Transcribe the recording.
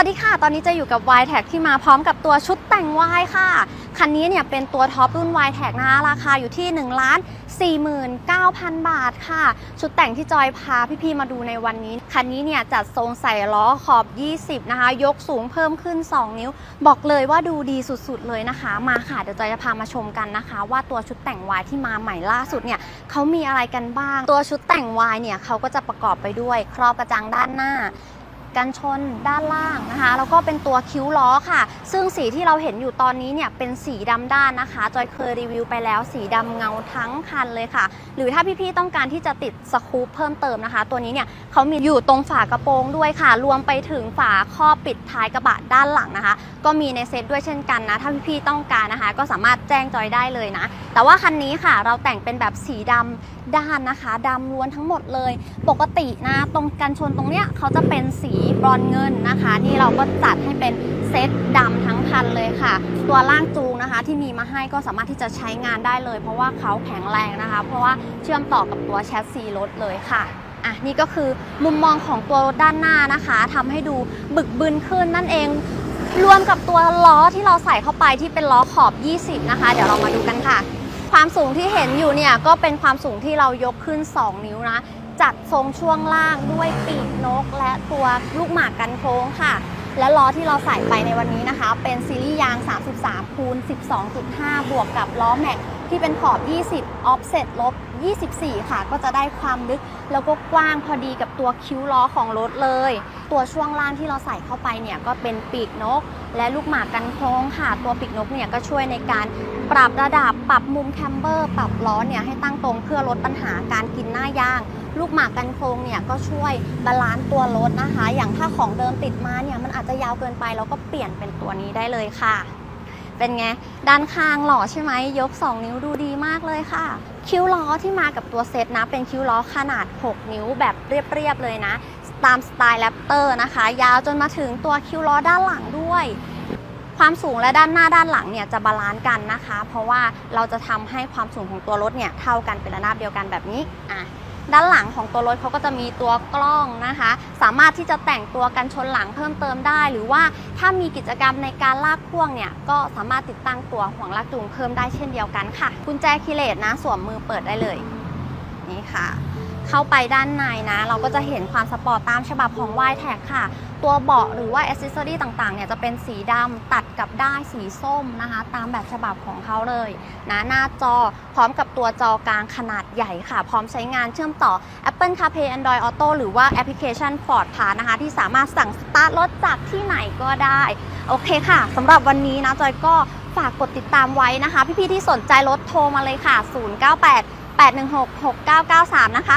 วัสดีค่ะ ตอนนี้จะอยู่กับ y t แท็ที่มาพร้อมกับตัวชุดแต่ง Y ค่ะ คันนี้เนี่ยเป็นตัวท็อปรุ่น y t แท็นะคะราคาอยู่ที่1ล้าน49,000 บาทค่ะ ชุดแต่งที่จอยพาพี่ๆมาดูในวันนี้ คันนี้เนี่ยจัดทรงใส่ล้อขอบ 20 นะคะ ยกสูงเพิ่มขึ้น 2 นิ้ว บอกเลยว่าดูดีสุดๆเลยนะคะ มาค่ะเดี๋ยวจอยจะพามาชมกันนะคะ ว่าตัวชุดแต่ง Y ที่มาใหม่ล่าสุดเนี่ยเขามีอะไรกันบ้าง ตัวชุดแต่ง Y เนี่ยเขาก็จะประกอบไปด้วย ครอบกระจังด้านหน้า กันชนด้านล่างนะคะ แล้วก็เป็นตัวคิ้วล้อค่ะ ซึ่งสีที่เราเห็นอยู่ตอนนี้เนี่ยเป็นสีดำด้านนะคะ จอยเคยรีวิวไปแล้วสีดำเงาทั้งคันเลยค่ะ หรือถ้าพี่ๆต้องการที่จะติดสกู๊ปเพิ่มเติมนะคะ ตัวนี้เนี่ยเขามีอยู่ตรงฝากระโปรงด้วยค่ะ รวมไปถึงฝาครอบปิดท้ายกระบะด้านหลังนะคะ ก็มีในเซ็ตด้วยเช่นกันนะ ถ้าพี่ๆต้องการนะคะ ก็สามารถแจ้งจอยได้เลยนะ แต่ว่าคันนี้ค่ะ เราแต่งเป็นแบบสีดำด้านนะคะดำล้วนทั้งหมดเลย ปกตินะตรงกันชนตรงเนี้ยเขาจะเป็นสีบรอนเงินนะคะ นี่เราก็จัดให้เป็นเซตดำทั้งคันเลยค่ะ ตัวล่างจูงนะคะที่มีมาให้ก็สามารถที่จะใช้งานได้เลย เพราะว่าเขาแข็งแรงนะคะ เพราะว่าเชื่อมต่อกับตัวแชสซีรถเลยค่ะอะนี่ก็คือมุมมองของตัวรถด้านหน้านะคะทำให้ดูบึกบึนขึ้นนั่นเองรวมกับตัวล้อที่เราใส่เข้าไปที่เป็นล้อขอบ 20 นะคะ เดี๋ยวเรามาดูกันค่ะ ความสูงที่เห็นอยู่เนี่ยก็เป็นความสูงที่เรายกขึ้น 2 นิ้วนะ จัดทรงช่วงล่างด้วยปีกนก และตัวลูกหมากกันโค้งค่ะ และล้อที่เราใส่ไปในวันนี้นะคะ เป็นซีรีส์ยาง 33คูณ12.5 บวกกับล้อแม็ก ที่เป็นขอบ 20 offset ลบ 24 ค่ะ ก็จะได้ความลึกแล้วก็กว้างพอดีกับตัวคิ้วล้อของรถเลย ตัวช่วงล่างที่เราใส่เข้าไปเนี่ยก็เป็นปีกนก และลูกหมากกันโค้งค่ะ ตัวปีกนกเนี่ยก็ช่วยในการปรับระดับปรับมุมแคมเบอร์ ปรับล้อเนี่ยให้ตั้งตรงเพื่อลดปัญหาการกินหน้ายาง ลูกหมากกันโค้งเนี่ยก็ช่วยบาลานซ์ตัวรถนะคะ อย่างถ้าของเดิมติดมาเนี่ยมันอาจจะยาวเกินไปเราก็เปลี่ยนเป็นตัวนี้ได้เลยค่ะ เป็นไง ด้านข้างหล่อใช่ไหม ยก 2 นิ้วดูดีมากเลยค่ะ คิ้วล้อที่มากับตัวเซตนะ เป็นคิ้วล้อขนาด 6 นิ้วแบบเรียบ ๆ เลยนะ ตามสไตล์แรปเตอร์นะคะ ยาวจนมาถึงตัวคิ้วล้อด้านหลังด้วยความสูงและด้านหน้าด้านหลังเนี่ยจะบาลานซ์กันนะคะ เพราะว่าเราจะทำให้ความสูงของตัวรถเนี่ยเท่ากันเป็นระนาบเดียวกันแบบนี้อะ ด้านหลังของตัวรถเขาก็จะมีตัวกล้องนะคะ สามารถที่จะแต่งตัวกันชนหลังเพิ่มเติมได้ หรือว่าถ้ามีกิจกรรมในการลากพ่วงเนี่ยก็สามารถติดตั้งตัวห่วงลากจูงเพิ่มได้เช่นเดียวกันค่ะกุญแจคีเลสนะสวมมือเปิดได้เลยนี่ค่ะ เข้าไปด้านในนะ เราก็จะเห็นความสปอร์ตตามฉบับของ y t แท็ค่ะ ตัวเบาะหรือว่าอ c เซอรี่ต่างๆเนี่ยจะเป็นสีดำตัดกับด้ายสีส้มนะคะ ตามแบบฉบับของเขาเลยนะหน้าจอพร้อมกับตัวจอกลางขนาดใหญ่ค่ะ พร้อมใช้งานเชื่อมต่อ Apple CarPlay Android Auto หรือว่าแอปพลิเคชัน Ford Pass นะคะ ที่สามารถสั่งสตาร์ทรถจากที่ไหนก็ได้ โอเคค่ะสำหรับวันนี้นะจอยก็ฝากกดติดตามไว้นะคะ พี่ๆที่สนใจรถโทรมาเลยค่ะ 098 816 6993 นะคะ